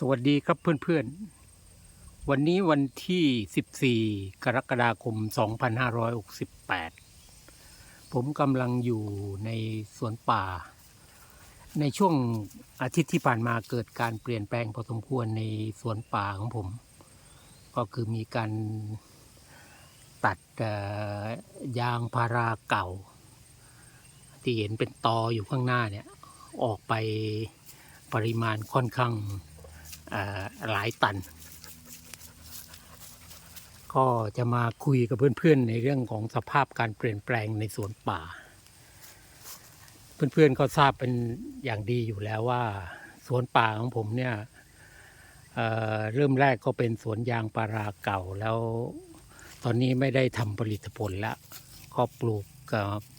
สวัสดีครับเพื่อนๆ วันนี้วันที่ 14 กรกฎาคม 2568 ผมกำลังอยู่ในสวนป่า ในช่วงอาทิตย์ที่ผ่านมาเกิดการเปลี่ยนแปลงพอสมควรในสวนป่าของผม ก็คือมีการตัดยางพาราเก่า ที่เห็นเป็นตออยู่ข้างหน้าเนี่ย ออกไปปริมาณค่อนข้าง หลายตัน ก็จะมาคุยกับเพื่อนๆ ในเรื่องของสภาพการเปลี่ยนแปลงในสวนป่า เพื่อนๆก็ทราบเป็นอย่างดีอยู่แล้วว่าสวนป่าของผมเนี่ยเเริ่มแรกก็เป็นสวนยางพาราเก่าแล้ว ตอนนี้ไม่ได้ทำผลิตผลแล้วก็ปลูก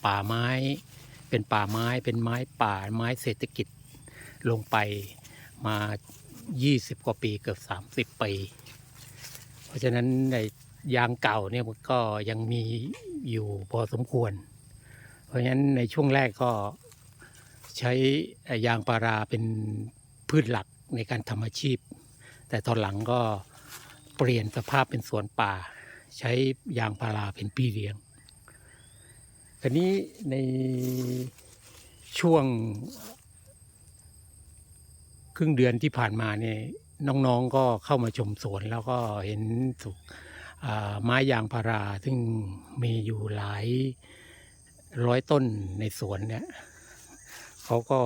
ป่าไม้เป็นป่าไม้เป็นไม้ป่าไม้เศรษฐกิจลงไปมา 20กว่าปีเกือบ30ปี เพราะฉะนั้นในยางเก่าเนี่ยมันก็ยังมีอยู่พอสมควร เพราะฉะนั้นในช่วงแรกก็ใช้ยางพาราเป็นพืชหลักในการทำอาชีพ แต่ตอนหลังก็เปลี่ยนสภาพเป็นสวนป่า ใช้ยางพาราเป็นพี่เลี้ยงคราวนี้ในช่วง ครึ่งเดือนที่ผ่านมาเนี่ยน้องๆก็เข้ามาชมสวนแล้วก็เห็นสุกไม้ยางพาราซึ่งมีอยู่หลายร้อยต้นในสวนเนี่ยเขาก็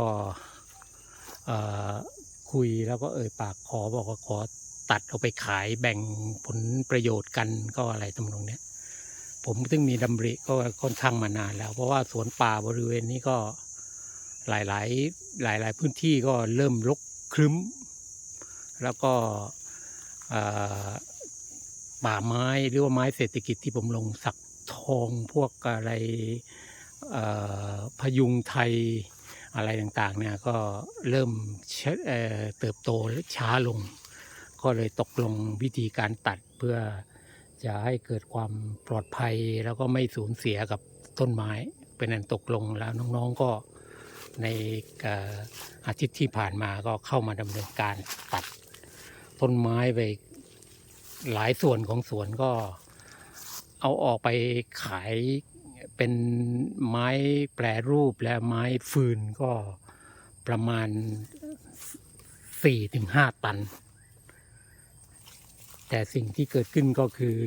คุยแล้วก็เอ่ยปากขอบอกว่าขอตัดเอาไปขายแบ่งผลประโยชน์กันก็อะไรทำนองเนี้ยผมซึ่งมีดำริก็ค่อนข้างมานานแล้ว เพราะว่าสวนป่าบริเวณนี้ก็หลายๆ หลาย ๆ พื้นที่ก็เริ่มรก รึ้ม แล้วก็ป่าไม้หรือว่าไม้เศรษฐกิจที่ผมลงสักทองพวกอะไรพยุงไทยอะไรต่างๆเนี่ยก็เริ่มเเติบโตช้าลง ก็เลยตกลงวิธีการตัดเพื่อจะให้เกิดความปลอดภัยแล้วก็ไม่สูญเสียกับต้นไม้ เป็นอันตกลงแล้วน้องๆก็ ในอาทิตย์ที่ผ่านมาก็เข้ามาดำเนินการตัดต้นไม้ไปหลายส่วนของสวนก็เอาออกไปขายเป็นไม้แปรรูปและไม้ฟืนก็ประมาณ 4-5 ตัน แต่สิ่งที่เกิดขึ้นก็คือ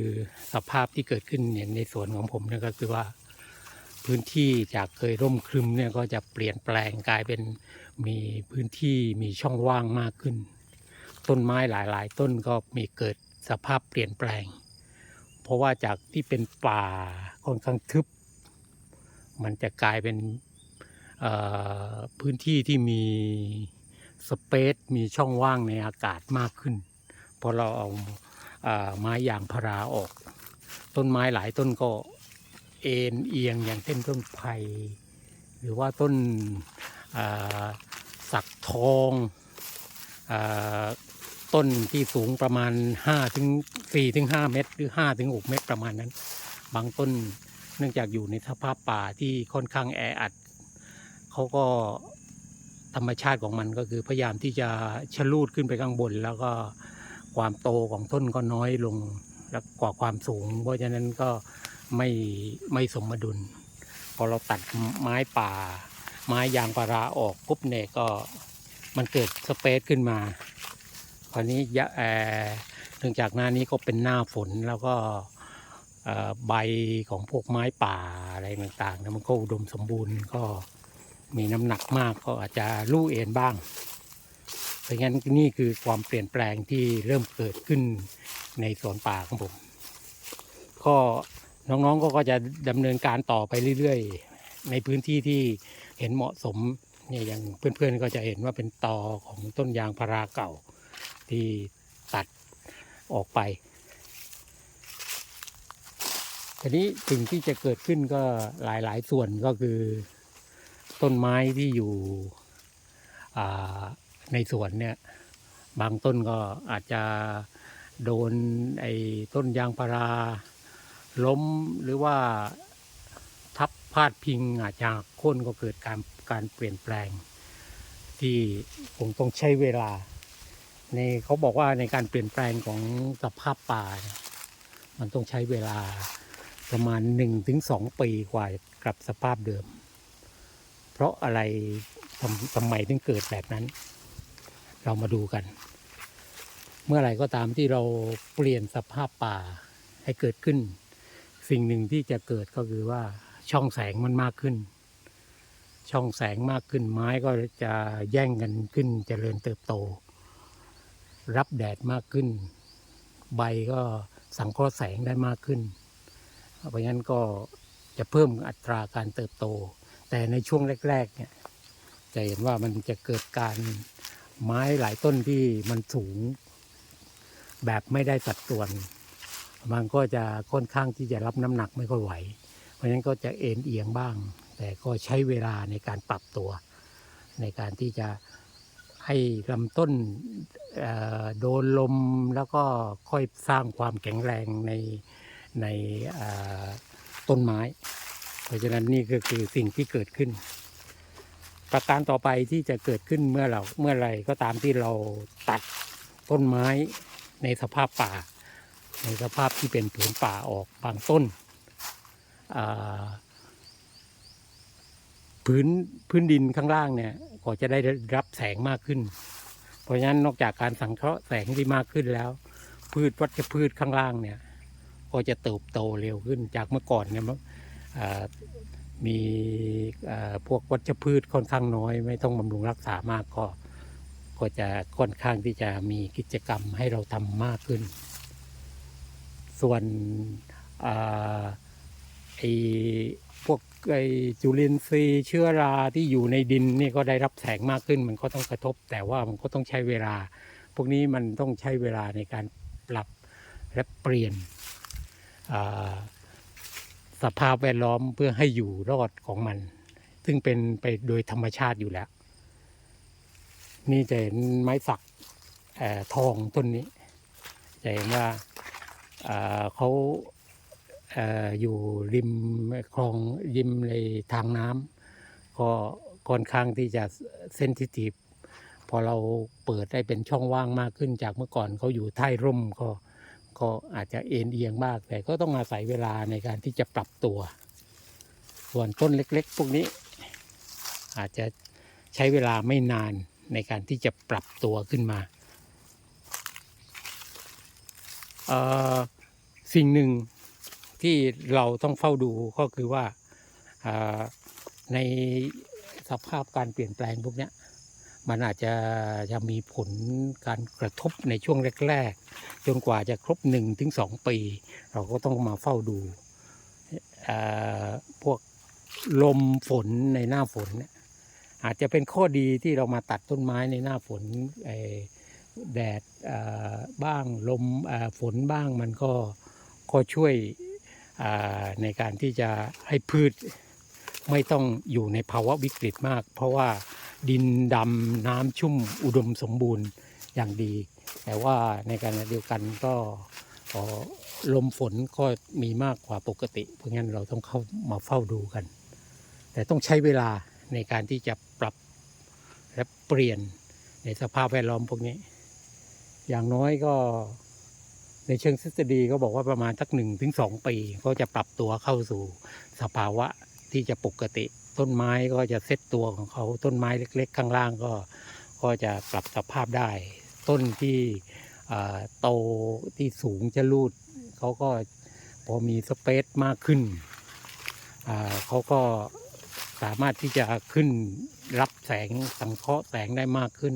สภาพที่เกิดขึ้นเนี่ยในสวนของผมนี่ยก็คือว่า พื้นที่จากเคยร่มครึมเนี่ยก็จะเปลี่ยนแปลงกลายเป็นมีพื้นที่มีช่องว่างมากขึ้น ต้นไม้หลาย ๆ ต้นก็มีเกิดสภาพเปลี่ยนแปลง เพราะว่าจากที่เป็นป่าค่อนข้างทึบ มันจะกลายเป็นพื้นที่ที่มีสเปซมีช่องว่างในอากาศมากขึ้นพอเราเอาอ่าไม้ยางพาราออก ต้นไม้หลายต้นก็ เอ็นเอียงอย่างเช่นต้นไผ่หรือว่าต้นสักทองอต้นที่สูงประมาณ5ถึง4ถึง5เมตร หรือ5ถึง6เมตรประมาณนั้น บางต้นเนื่องจากอยู่ในสภาพป่าที่ค่อนข้างแออัดเขาก็ธรรมชาติของมันก็คือพยายามที่จะชะลูดขึ้นไปข้างบน แล้วก็ความโตของต้นก็น้อยลง แล้วกว่าความสูง เพราะฉะนั้นก็ ไม่ไม่สมดุล พอเราตัดไม้ป่า ไม้ยางพาราออกปุ๊บเนี่ยก็มันเกิดสเปซขึ้นมาคราวนี้ยะเอ่อเนื่องจากหน้านี้ก็เป็นหน้าฝนแล้วก็ใบของพวกไม้ป่าอะไรต่างๆนี่ยมันก็อุดมสมบูรณ์ก็มีน้ำหนักมากก็อาจจะลู่เอ็นบ้าง เพราะงั้นนี่คือความเปลี่ยนแปลงที่เริ่มเกิดขึ้นในสวนป่าของผม ก็ น้องๆ ก็ก็จะดำเนินการต่อไปเรื่อยๆ ในพื้นที่ที่เห็นเหมาะสมเนี่ยอย่างเพื่อนๆ ก็จะเห็นว่าเป็นตอของต้นยางพาราเก่าที่ตัดออกไปทีนี้สิ่งที่จะเกิดขึ้นก็หลายๆ ส่วนก็คือต้นไม้ที่อยู่ในสวนเนี่ยบางต้นก็อาจจะโดนไอ้ต้นยางพารา ล้มหรือว่าทับพาดพิงอาจจะโค่นก็เกิดการการเปลี่ยนแปลง ที่คงต้องใช้เวลา ในเขาบอกว่าในการเปลี่ยนแปลงของสภาพป่า มันต้องใช้เวลาประมาณหนึ่งถึงสองปีกว่ากลับสภาพเดิม เพราะอะไรทำทำไมถึงเกิดแบบนั้น เรามาดูกัน เมื่อไหร่ก็ตามที่เราเปลี่ยนสภาพป่าให้เกิดขึ้น สิ่งหนึ่งที่จะเกิดก็คือว่าช่องแสงมันมากขึ้น ช่องแสงมากขึ้นไม้ก็จะแย่งกันขึ้นเจริญเติบโต รับแดดมากขึ้น ใบก็สังเคราะห์แสงได้มากขึ้น เพราะงั้นก็จะเพิ่มอัตราการเติบโต แต่ในช่วงแรกๆเนี่ยจะเห็นว่ามันจะเกิดการไม้หลายต้นที่มันสูง แบบไม่ได้สัดส่วน มันก็จะค่อนข้างที่จะรับน้ำหนักไม่ค่อยไหว เพราะฉะนั้นก็จะเอ็นเอียงบ้าง แต่ก็ใช้เวลาในการปรับตัว ในการที่จะให้ลำต้นโดนลมแล้วก็ค่อยสร้างความแข็งแรงในในต้นไม้ เพราะฉะนั้นนี่ก็คือสิ่งที่เกิดขึ้น ประการต่อไปที่จะเกิดขึ้นเมื่อเราเมื่อไรก็ตามที่เราตัดต้นไม้ในสภาพป่า ในสภาพที่เป็นผืนป่าออกบางต้นพื้นพื้นดินข้างล่างเนี่ยก็จะได้รับแสงมากขึ้น เพราะฉะนั้นนอกจากการสังเคราะห์แสงที่มากขึ้นแล้ว พืชวัชพืชข้างล่างเนี่ยก็จะเติบโตเร็วขึ้นจากเมื่อก่อนเนี่ยมีพวกวัชพืชค่อนข้างน้อย ไม่ต้องบำรุงรักษามากก็ก็จะค่อนข้างที่จะมีกิจกรรมให้เราทำมากขึ้น ส่วนอไอ้พวกไอ้จุลินทรีย์เชื้อราที่อยู่ในดินนี่ก็ได้รับแสงมากขึ้น มันก็ต้องกระทบ แต่ว่ามันก็ต้องใช้เวลา พวกนี้มันต้องใช้เวลาในการปรับและเปลี่ยนสภาพแวดล้อมเพื่อให้อยู่รอดของมัน ซึ่งเป็นไปโดยธรรมชาติอยู่แล้ว นี่จะเห็นไม้สักอทองต้นนี้จะเห็นว่า เขาเอ่ออยู่ริมคลองริมในทางน้ำก็ค่อนข้างที่จะเซนซิทีฟพอเราเปิดได้เป็นช่องว่างมากขึ้นจากเมื่อก่อนเขาอยู่ใต้ร่มก็ก็อาจจะเอ็นเอียงมากแต่ก็ต้องอาศัยเวลาในการที่จะปรับตัว ส่วนต้นเล็กๆพวกนี้ อาจจะใช้เวลาไม่นานในการที่จะปรับตัวขึ้นมาเอ่อ สิ่งหนึ่งที่เราต้องเฝ้าดูก็คือว่าในสภาพการเปลี่ยนแปลงพวกนี้มันอาจจะจะมีผลการกระทบในช่วงแรก ๆ จนกว่าจะครบหนึ่งถึงสองปี เราก็ต้องมาเฝ้าดูพวกลมฝนในหน้าฝน อาจจะเป็นข้อดีที่เรามาตัดต้นไม้ในหน้าฝนอ แดดบ้างลมฝนบ้างมันก็ก็ช่วยในการที่จะให้พืชไม่ต้องอยู่ในภาวะวิกฤตมาก เพราะว่าดินดำน้ำชุ่มอุดมสมบูรณ์อย่างดี แต่ว่าในการเดียวกันก็ลมฝนก็มีมากกว่าปกติ เพราะงั้นเราต้องเข้ามาเฝ้าดูกัน แต่ต้องใช้เวลาในการที่จะปรับและเปลี่ยนในสภาพแวดล้อมพวกนี้ อย่างน้อยก็ในเชิงทฤษฎีก็บอกว่าประมาณสักหนึ่งถึงสองปี ก็จะปรับตัวเข้าสู่สภาวะที่จะปกติ ต้นไม้ก็จะเซตตัวของเขาต้นไม้เล็ก ๆ ข้างล่างก็ก็จะปรับสภาพได้ ต้นที่โตที่สูงจะรูดเขาก็พอมีสเปซมากขึ้นเขาก็สามารถที่จะขึ้นรับแสงสังเคราะห์แสงได้มากขึ้น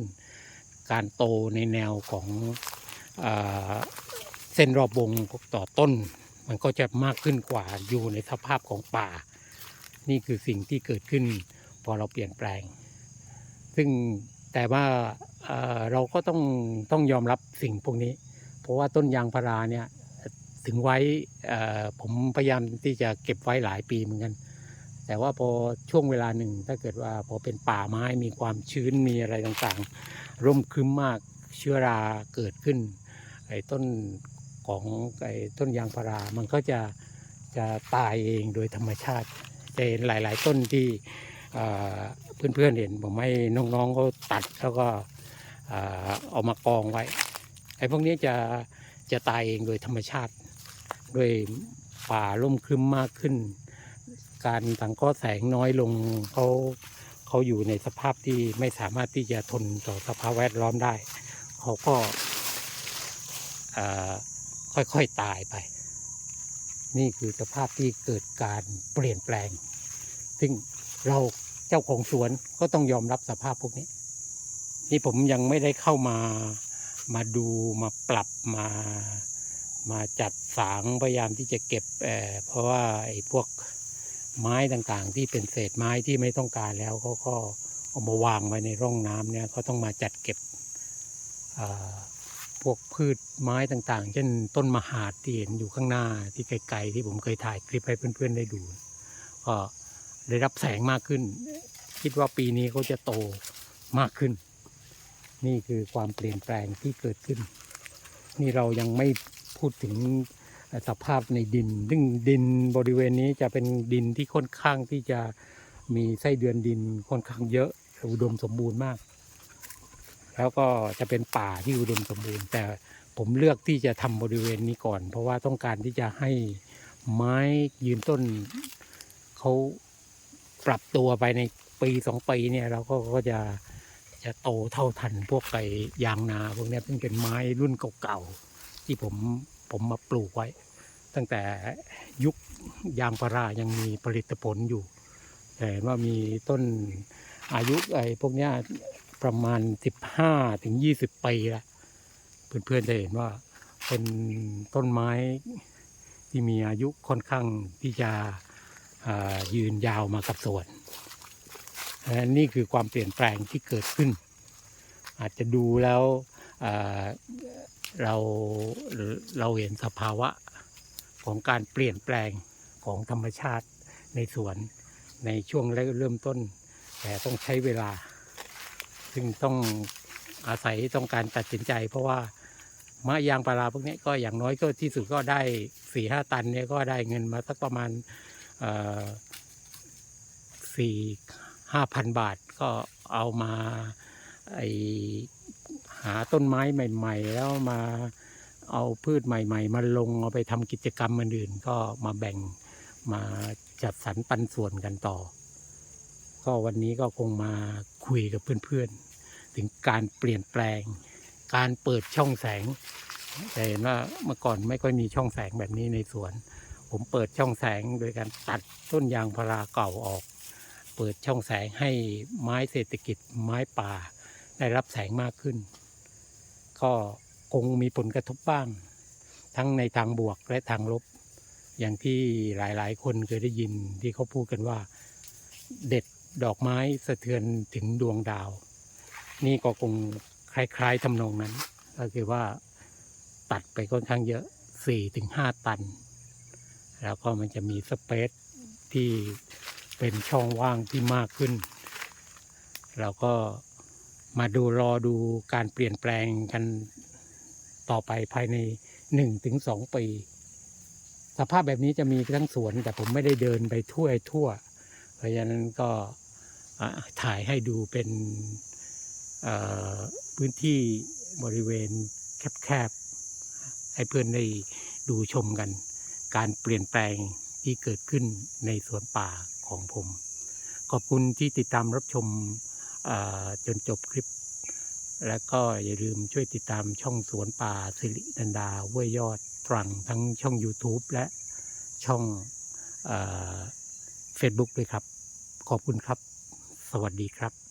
การโตในแนวของอเส้นรอบวงต่อต้น มันก็จะมากขึ้นกว่าอยู่ในสภาพของป่า นี่คือสิ่งที่เกิดขึ้นพอเราเปลี่ยนแปลง ซึ่งแต่ว่าเเราก็ต้องต้องยอมรับสิ่งพวกนี้ เพราะว่าต้นยางพาราเนี่ยถึงไว้ผมพยายามที่จะเก็บไว้หลายปีเหมือนกัน แต่ว่าพอช่วงเวลาหนึ่งถ้าเกิดว่าพอเป็นป่าไม้มีความชื้นมีอะไรต่างๆ ร่มครึ้มมากเชื้อราเกิดขึ้น ไอ้ต้นของไอ้ต้นยางพารามันก็จะจะตายเองโดยธรรมชาติจะเห็นหลาย ๆ ต้นที่เพื่อนๆเห็นผมให้น้องๆเขาตัดแล้วก็เอามากองไว้ไอ้พวกนี้จะจะตายเองโดยธรรมชาติ ด้วยป่าร่มครึ้มมากขึ้น การสังเคราะห์แสงน้อยลงเขา เขาอยู่ในสภาพที่ไม่สามารถที่จะทนต่อสภาพแวดล้อมได้ เขาก็ค่อยๆตายไป นี่คือสภาพที่เกิดการเปลี่ยนแปลง ซึ่งเราเจ้าของสวนก็ต้องยอมรับสภาพพวกนี้ นี่ผมยังไม่ได้เข้ามามาดูมาปรับมามาจัดสางพยายามที่จะเก็บเอ่อเพราะว่าไอ้พวก ไม้ต่างๆ ที่เป็นเศษไม้ที่ไม่ต้องการแล้วเขาก็เอามาวางไว้ในร่องน้ำเนี่ยเขาต้องมาจัดเก็บพวกพืชไม้ต่างๆ เช่นต้นมหาดที่เห็นอยู่ข้างหน้าที่ไกลๆที่ผมเคยถ่ายคลิปให้เพื่อนๆได้ดูก็ได้รับแสงมากขึ้น คิดว่าปีนี้เขาจะโตมากขึ้น นี่คือความเปลี่ยนแปลงที่เกิดขึ้น นี่เรายังไม่พูดถึง สภาพในดินซึ่งดินบริเวณนี้จะเป็นดินที่ค่อนข้างที่จะมีไส้เดือนดินค่อนข้างเยอะอุดมสมบูรณ์มาก แล้วก็จะเป็นป่าที่อุดมสมบูรณ์ แต่ผมเลือกที่จะทำบริเวณนี้ก่อน เพราะว่าต้องการที่จะให้ไม้ยืนต้นเขาปรับตัวไปในปีสองปีเนี่ยเราก็ก็จะจะโตเท่าทันพวกไก่ยางนาพวกนี้เป็นเป็นไม้รุ่นเก่าๆที่ผม ผมมาปลูกไว้ ตั้งแต่ยุคยางพารายังมีผลิตผลอยู่แต่เห็นว่ามีต้นอายุไอ้พวกนี้ประมาณ 15ถึง20 ปีละเพื่อนๆจะเห็นว่าเป็นต้นไม้ที่มีอายุค่อนข้างที่จะยืนยาวมากับสวนและนี่คือความเปลี่ยนแปลงที่เกิดขึ้น อาจจะดูแล้ว เราเราเห็นสภาวะของการเปลี่ยนแปลงของธรรมชาติในสวนในช่วงเริ่มต้น แต่ต้องใช้เวลา ซึ่งต้องอาศัยต้องการตัดสินใจ เพราะว่ามะยางพาราพวกนี้ก็อย่างน้อยก็ที่สุดก็ได้สี่ห้าตันเนี่ยก็ได้เงินมาสักประมาณสี่ห้าพันบาทก็เอามาไอ หาต้นไม้ใหม่ ๆ แล้วมาเอาพืชใหม่ ๆ มาลงเอาไปทำกิจกรรมอื่นๆก็มาแบ่งมาจัดสรรปันส่วนกันต่อ ก็วันนี้ก็คงมาคุยกับเพื่อนๆ ถึงการเปลี่ยนแปลง การเปิดช่องแสงแต่เห็นว่าเมื่อก่อนไม่ค่อยมีช่องแสงแบบนี้ในสวน ผมเปิดช่องแสงโดยการตัดต้นยางพาราเก่าออก เปิดช่องแสงให้ไม้เศรษฐกิจไม้ป่าได้รับแสงมากขึ้น ก็คงมีผลกระทบบ้าง ทั้งในทางบวกและทางลบ อย่างที่หลายๆ คนเคยได้ยินที่เขาพูดกันว่า เด็ดดอกไม้สะเทือนถึงดวงดาว นี่ก็คงคล้าย ๆทำนองนั้น ก็คือว่าตัดไปค่อนข้างเยอะสี่ถึงห้าตัน แล้วก็มันจะมีสเปซที่เป็นช่องว่างที่มากขึ้น เราก็ มาดูรอดูการเปลี่ยนแปลงกันต่อไปภายในหนึ่งถึงสองปี สภาพแบบนี้จะมีทั้งสวน แต่ผมไม่ได้เดินไปทั่วทั่ว เพราะฉะนั้นก็ถ่ายให้ดูเป็นพื้นที่บริเวณแคบๆ ให้เพื่อนได้ดูชมกัน การเปลี่ยนแปลงที่เกิดขึ้นในสวนป่าของผม ขอบคุณที่ติดตามรับชม จนจบคลิป และก็อย่าลืมช่วยติดตามช่องสวนป่าสิรินันดาเวยยอดตรังทั้งช่อง YouTube และช่องเฟซบุ๊กด้วยครับ ขอบคุณครับ สวัสดีครับ